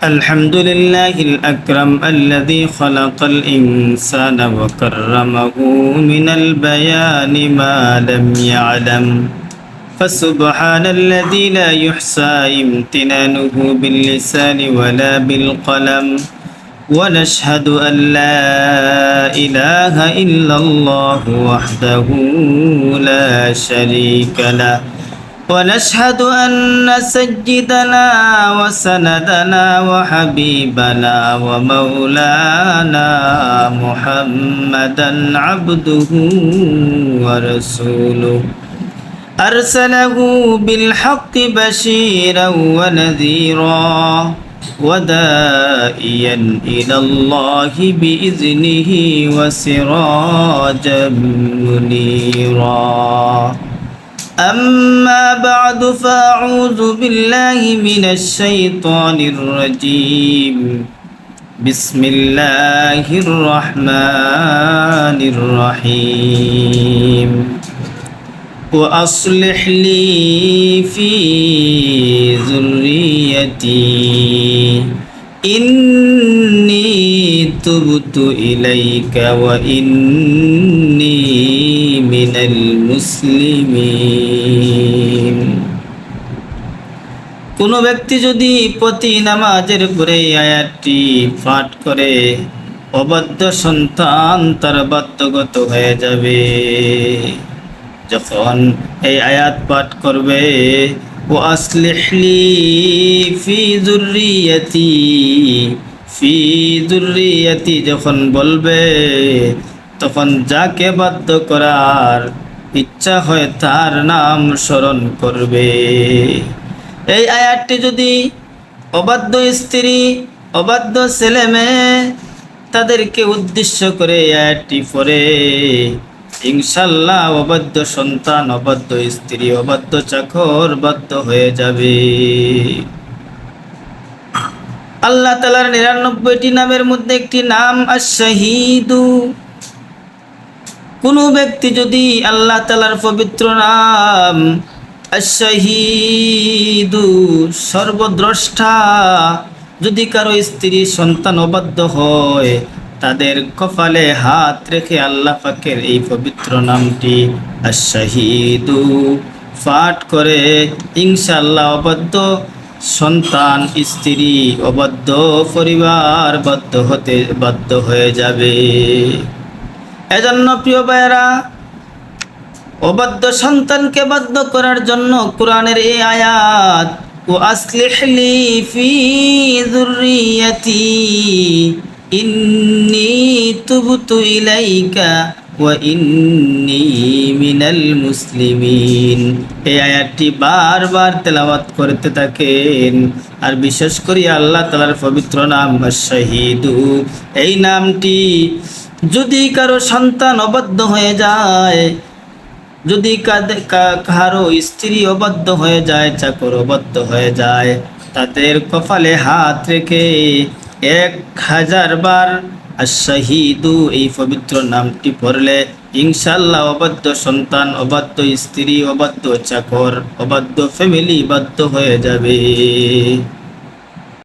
الحمد لله الأكرم الذي خلق الإنسان وكرمه من البيان ما لم يعلم. فسبحان الذي لا يحصى امتنانه باللسان ولا بالقلم. ونشهد أن لا إله إلا الله وحده لا شريك له. ونشهد أن سيدنا وسندنا وحبيبنا ومولانا محمدا عبده ورسوله. أرسله بالحق بشيرا ونذيرا ودائيا إلى الله بإذنه وسراجا منيرا. أما بعد فأعوذ بالله من الشيطان الرجيم. بسم الله الرحمن الرحيم. وأصلح لي في ذريتي إني تبت إليك وإني من المسلمين কোনো ব্যক্তি যদি প্রতি নামাজের পরে আয়াতটি পাঠ করে অবাধ্য সন্তান তার বাধ্যগত হয়ে যাবে যখন এই আয়াত পাঠ করবে ও আসলিহলি ফি দুর্রিয়াতি ফি দুর্রিয়াতি যখন বলবে, তখন যাকে বাধ্য করার ইচ্ছা হয় তার নাম স্মরণ করবে। এই আয়াতটি যদি অবাধ্য স্ত্রী, অবাধ্য ছেলে মেয়ে তাদেরকে উদ্দেশ্য করে আয়াতটি পড়ে, ইনশাল্লাহ অবাধ্য সন্তান, অবাধ্য স্ত্রী, অবাধ্য চাকর বাধ্য হয়ে যাবে। আল্লাহ তালার নিরানব্বইটি নামের মধ্যে একটি নাম আশাহিদু কোনো ব্যক্তি যদি আল্লাহ তালার পবিত্র নাম আশাহিদু সর্বদ্রষ্টা, যদি কারও স্ত্রী, সন্তান অবাধ্য হয়, তাদের কপালে হাত রেখে আল্লাহ পাকের এই পবিত্র নামটি আশাহিদু পাঠ করে ইনশাল্লাহ অবাধ্য সন্তান, স্ত্রী, অবাধ্য পরিবার বাধ্য হতে বাধ্য হয়ে যাবে। এজন্য প্রিয় ভাইয়েরা, অবাধ্য সন্তানকে বাধ্য করার জন্য কোরআনের এই আয়াত ও আসলিহলি ফি যুররিয়াতি, ইন্নি তুবতু ইলাইকা মুসলিমিন এই আয়াতটি বারবার তেলাওয়াত করতে থাকেন। আর বিশেষ করে আল্লাহ তালার পবিত্র নাম শাহিদু এই নামটি যদি কারও সন্তান অবাধ্য হয়ে যায়, যদি কারও স্ত্রী অবাধ্য হয়ে যায়, চাকর অবাধ্য হয়ে যায়, তাদের কপালে হাত রেখে এক হাজার বার আশাহিদু এই পবিত্র নামটি পড়লে ইনশাল্লাহ অবাধ্য সন্তান, অবাধ্য স্ত্রী, অবাধ্য চাকর, অবাধ্য ফ্যামিলি বাধ্য হয়ে যাবে।